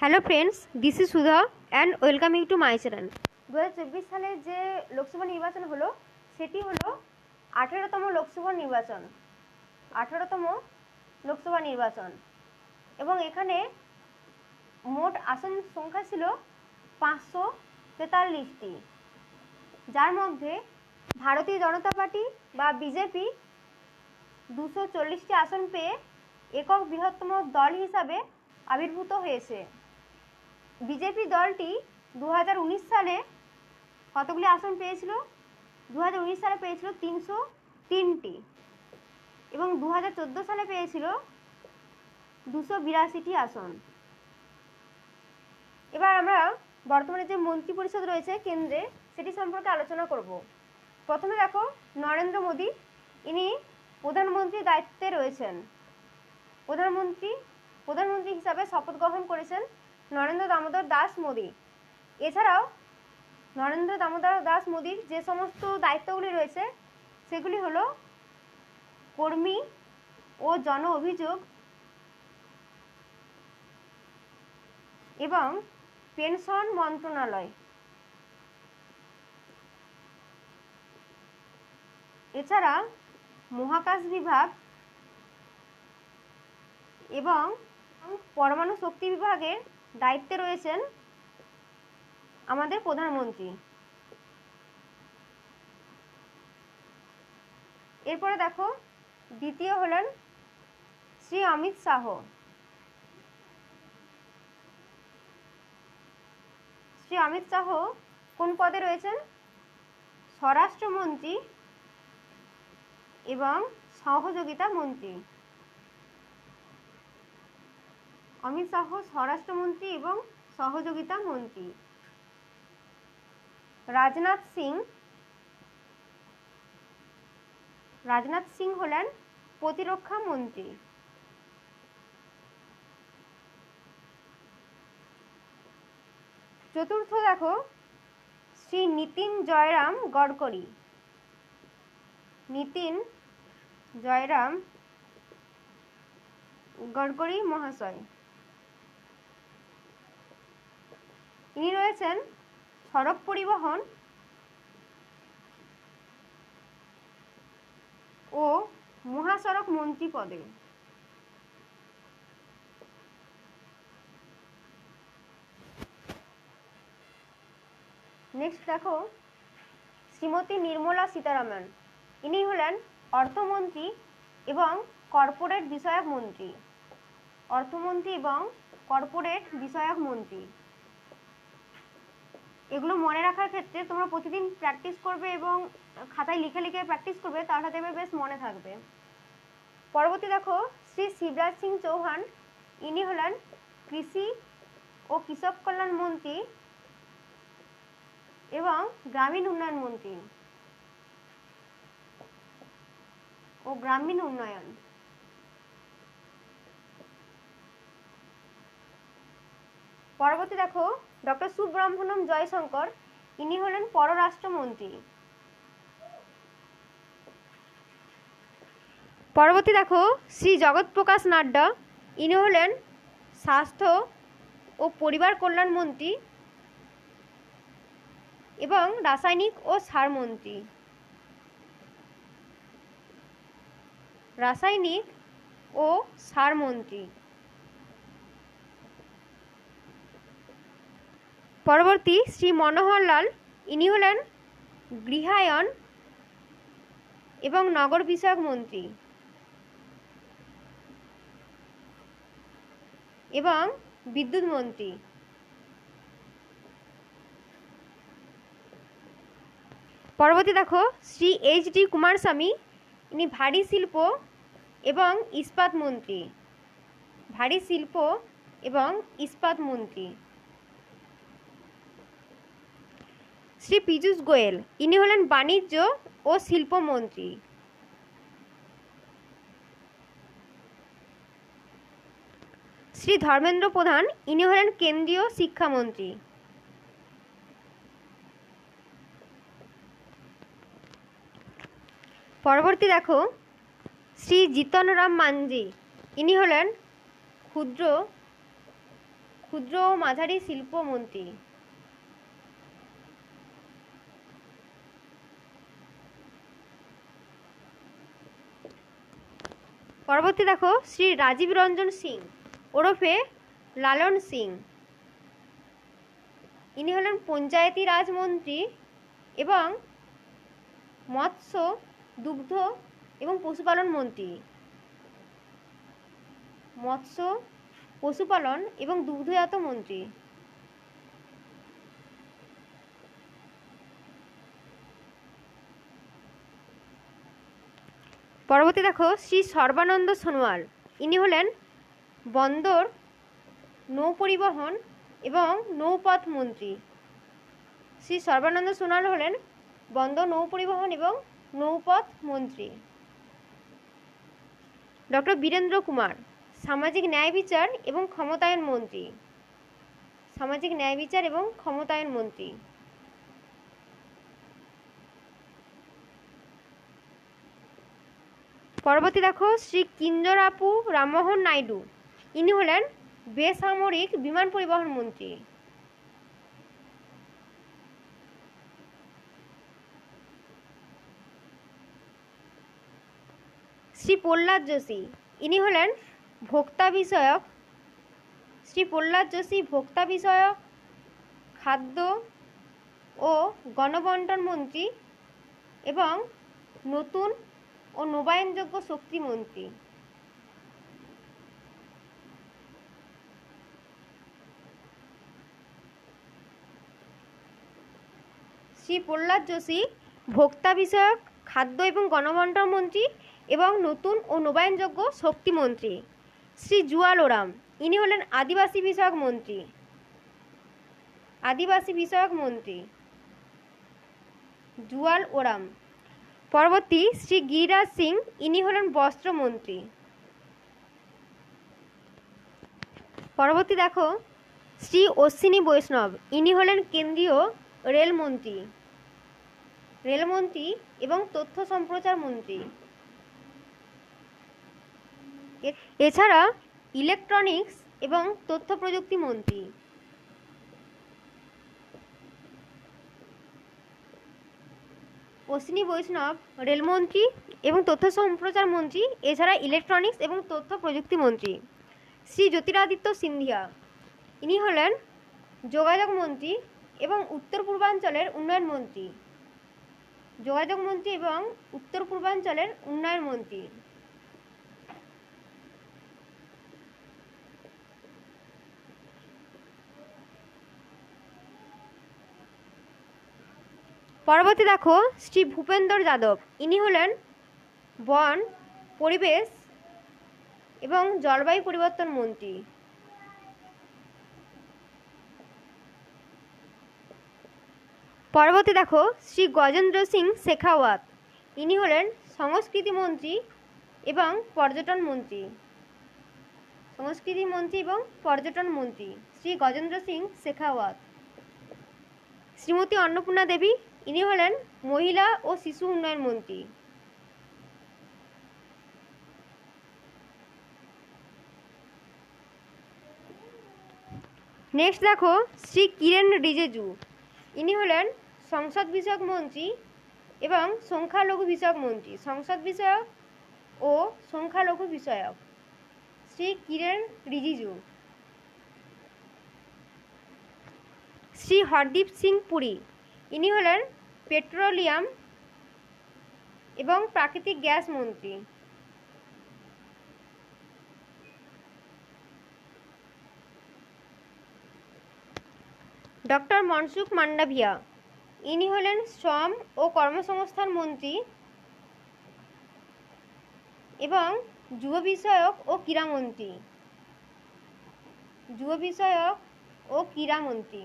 Hello friends this is Sudha and welcoming to my channel দু চব্বিশ সালে যে লোকসভা নির্বাচন হলো, সেটি হলো আঠেরোতম লোকসভা নির্বাচন। আঠেরোতম লোকসভা নির্বাচন। এবং এখানে মোট আসন সংখ্যা ছিল পাঁচশো তেতাল্লিশটি। যার মধ্যে ভারতীয় জনতা পার্টি বা বিজেপি দুশো চল্লিশটি আসন পেয়ে একক বৃহত্তম দল হিসাবে আবির্ভূত হয়েছে। বিজেপি দলটি দু হাজার উনিশ সালে কতগুলি আসন পেয়েছিল? দু হাজার উনিশ সালে পেয়েছিল তিনশো তিনটি এবং দু হাজার চোদ্দ সালে পেয়েছিল দুশো বিরাশিটি আসন। এবার আমরা বর্তমানে যে মন্ত্রী পরিষদ রয়েছে কেন্দ্রে, সেটি সম্পর্কে আলোচনা করব। প্রথমে দেখো, নরেন্দ্র মোদী, ইনি প্রধানমন্ত্রীর দায়িত্বে রয়েছেন। প্রধানমন্ত্রী প্রধানমন্ত্রী হিসাবে শপথ গ্রহণ করেছেন নরেন্দ্র দামোদর দাস মোদী। এছাড়াও নরেন্দ্র দামোদর দাস মোদীর যে সমস্ত দায়িত্বগুলি রয়েছে, সেগুলি হলো কর্মী ও জন অভিযোগ এবং পেনশন মন্ত্রণালয়। এছাড়া মহাকাশ বিভাগ এবং পরমাণু শক্তি বিভাগের দায়িত্বে রয়েছেন আমাদের প্রধানমন্ত্রী। এরপরে দেখো, দ্বিতীয় হলেন শ্রী অমিত শাহ। শ্রী অমিত শাহ কোন পদে রয়েছেন? স্বরাষ্ট্রমন্ত্রী এবং সহযোগিতা মন্ত্রী। অমিত শাহ স্বরাষ্ট্রমন্ত্রী এবং সহযোগিতা মন্ত্রী। রাজনাথ সিং রাজনাথ সিং হলেন প্রতিরক্ষা মন্ত্রী। চতুর্থ দেখো, শ্রী নীতিন জয়রাম গডকরি। নীতিন জয়রাম গডকরি মহাশয়। ইনি রয়েছেন সড়ক পরিবহন ও মহাসড়ক মন্ত্রী পদে। নেক্সট দেখো, শ্রীমতী নির্মলা সীতারামন। ইনি হলেন অর্থমন্ত্রী এবং কর্পোরেট বিষয়ক মন্ত্রী। অর্থমন্ত্রী এবং কর্পোরেট বিষয়ক মন্ত্রী। এগুলো মনে রাখার ক্ষেত্রে তোমরা প্রতিদিন প্র্যাকটিস করবে এবং খাতায় লিখে লিখে প্র্যাকটিস করবে তাহলে দেখবে বেশ মনে থাকবে। পরবর্তী দেখো, শ্রী শিবরাজ সিং চৌহান, ইনি হলেন কৃষি ও কৃষক কল্যাণ মন্ত্রী এবং গ্রামীণ উন্নয়ন মন্ত্রী ও গ্রামীণ উন্নয়ন। পরবর্তী দেখো ডক্টর সুব্রহ্মণ্যম জয়শঙ্কর, ইনি হলেন পররাষ্ট্রমন্ত্রী। পরবর্তী দেখো, শ্রী জগৎ প্রকাশ নাড্ডা, ইনি হলেন স্বাস্থ্য ও পরিবার কল্যাণ মন্ত্রী এবং রাসায়নিক ও সার মন্ত্রী। রাসায়নিক ও সার মন্ত্রী। পরবর্তী শ্রী মনোহরলাল, ইনি হলেন গৃহায়ন এবং নগর বিষয়ক মন্ত্রী। এবং বিদ্যুৎ মন্ত্রী। পরবর্তী দেখো, শ্রী এইচ ডি কুমারস্বামী, ইনি ভারী শিল্প এবং ইস্পাত মন্ত্রী। ভারী শিল্প এবং ইস্পাত মন্ত্রী। শ্রী পীযূষ গোয়েল। ইনি হলেন বাণিজ্য ও শিল্পমন্ত্রী। শ্রী ধর্মেন্দ্র প্রধান, ইনি হলেন কেন্দ্রীয় শিক্ষামন্ত্রী। পরবর্তী দেখো, শ্রী জিতন রাম মাঞ্জি। ইনি হলেন ক্ষুদ্র ক্ষুদ্র ও মাঝারি শিল্পমন্ত্রী। পরবর্তী দেখো, শ্রী রাজীব রঞ্জন সিং, ওরফে লালন সিং। ইনি হলেন পঞ্চায়েতি রাজমন্ত্রী এবং মৎস্য, দুগ্ধ এবং পশুপালন মন্ত্রী। মৎস্য, পশুপালন এবং দুগ্ধজাত মন্ত্রী। পরবর্তী দেখো, শ্রী সর্বানন্দ সোনোয়াল। ইনি হলেন বন্দর নৌ পরিবহন এবং নৌপথ মন্ত্রী শ্রী সর্বানন্দ সোনোয়াল হলেন বন্দর নৌ পরিবহন এবং নৌপথ মন্ত্রী ডক্টর বীরেন্দ্র কুমার, সামাজিক ন্যায় বিচার এবং ক্ষমতায়ন মন্ত্রী। সামাজিক ন্যায় বিচার এবং ক্ষমতায়ন মন্ত্রী। পরবর্তী দেখো, শ্রী কিঞ্জরাপু রামমোহন নাইডু। ইনি হলেন বেসামরিক বিমান পরিবহন মন্ত্রী। শ্রী প্রহ্লাদ যোশী। ইনি হলেন ভোক্তা বিষয়ক। শ্রী প্রহ্লাদ যোশী ভোক্তা বিষয়ক, খাদ্য ও গণবন্টন মন্ত্রী এবং নতুন ও নবায়নযোগ্য শক্তি মন্ত্রী শ্রী প্রহ্লাদ যোশী, ভোক্তা বিষয়ক, খাদ্য এবং গণবন্টন মন্ত্রী এবং নতুন ও নবায়নযোগ্য শক্তি মন্ত্রী শ্রী জুয়াল ওরাম, ইনি হলেন আদিবাসী বিষয়ক মন্ত্রী। আদিবাসী বিষয়ক মন্ত্রী। জুয়াল ওরাম পরবর্তী শ্রী গিরিরাজ সিং, ইনি হলেন বস্ত্রমন্ত্রী। পরবর্তী দেখো, শ্রী অশ্বিনী বৈষ্ণব, ইনি হলেন কেন্দ্রীয় রেলমন্ত্রী। রেলমন্ত্রী এবং তথ্য সম্প্রচার মন্ত্রী। এছাড়া ইলেকট্রনিক্স এবং তথ্য প্রযুক্তি মন্ত্রী। অশ্বিনী বৈষ্ণব, রেলমন্ত্রী এবং তথ্য সম্প্রচার মন্ত্রী, এছাড়া ইলেকট্রনিক্স এবং তথ্য প্রযুক্তি মন্ত্রী। শ্রী জ্যোতিরাদিত্য সিন্ধিয়া, ইনি হলেন যোগাযোগ মন্ত্রী এবং উত্তর পূর্বাঞ্চলের উন্নয়ন মন্ত্রী। যোগাযোগ মন্ত্রী এবং উত্তর পূর্বাঞ্চলের উন্নয়ন মন্ত্রী। পরবর্তী দেখো, শ্রী ভূপেন্দর যাদব। ইনি হলেন বন, পরিবেশ এবং জলবায়ু পরিবর্তন মন্ত্রী। পরবর্তী দেখো, শ্রী গজেন্দ্র সিং শেখাওয়াত। ইনি হলেন সংস্কৃতি মন্ত্রী এবং পর্যটন মন্ত্রী। সংস্কৃতি মন্ত্রী এবং পর্যটন মন্ত্রী। শ্রী গজেন্দ্র সিং শেখাওয়াত। শ্রীমতী অন্নপূর্ণা দেবী ইনি হলেন মহিলা ও শিশু উন্নয়ন মন্ত্রী। নেক্সট দেখো, শ্রী কিরেন রিজেজু। ইনি হলেন সংসদ বিষয়ক মন্ত্রী এবং সংখ্যালঘু বিষয়ক মন্ত্রী। সংসদ বিষয়ক ও সংখ্যালঘু বিষয়ক। শ্রী কিরেন রিজিজু। শ্রী হরদীপ সিং পুরী। ইনি হলেন পেট্রোলিয়াম এবং প্রাকৃতিক গ্যাস মন্ত্রী। ডক্টর মনসুখ মান্ডাভিয়া, ইনি হলেন শ্রম ও কর্মসংস্থান মন্ত্রী এবং যুব বিষয়ক ও ক্রীড়ামন্ত্রী যুব বিষয়ক ও ক্রীড়ামন্ত্রী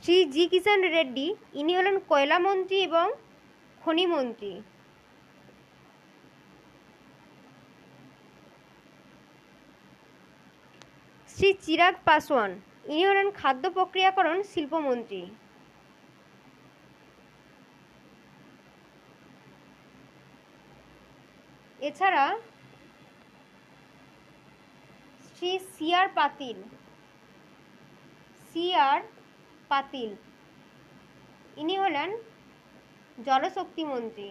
শ্রী জি কিষাণ রেড্ডি, ইনি হলেন কয়লা মন্ত্রী এবং খনি মন্ত্রী। শ্রী চিরাগ পাসওয়ান, ইনি হলেন খাদ্য প্রক্রিয়াকরণ শিল্পমন্ত্রী। এছাড়া শ্রী সি আর পাতিল, সি আর পাতিল। ইনি হলেন জলশক্তি মন্ত্রী।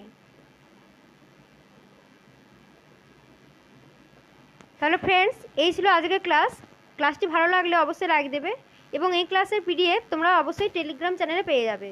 তাহলে ফ্রেন্ডস এই ছিল আজকের ক্লাস ক্লাসটি ভালো লাগলে অবশ্যই লাইক দেবে এবং এই ক্লাসের পিডিএফ তোমরা অবশ্যই টেলিগ্রাম চ্যানেলে পেয়ে যাবে।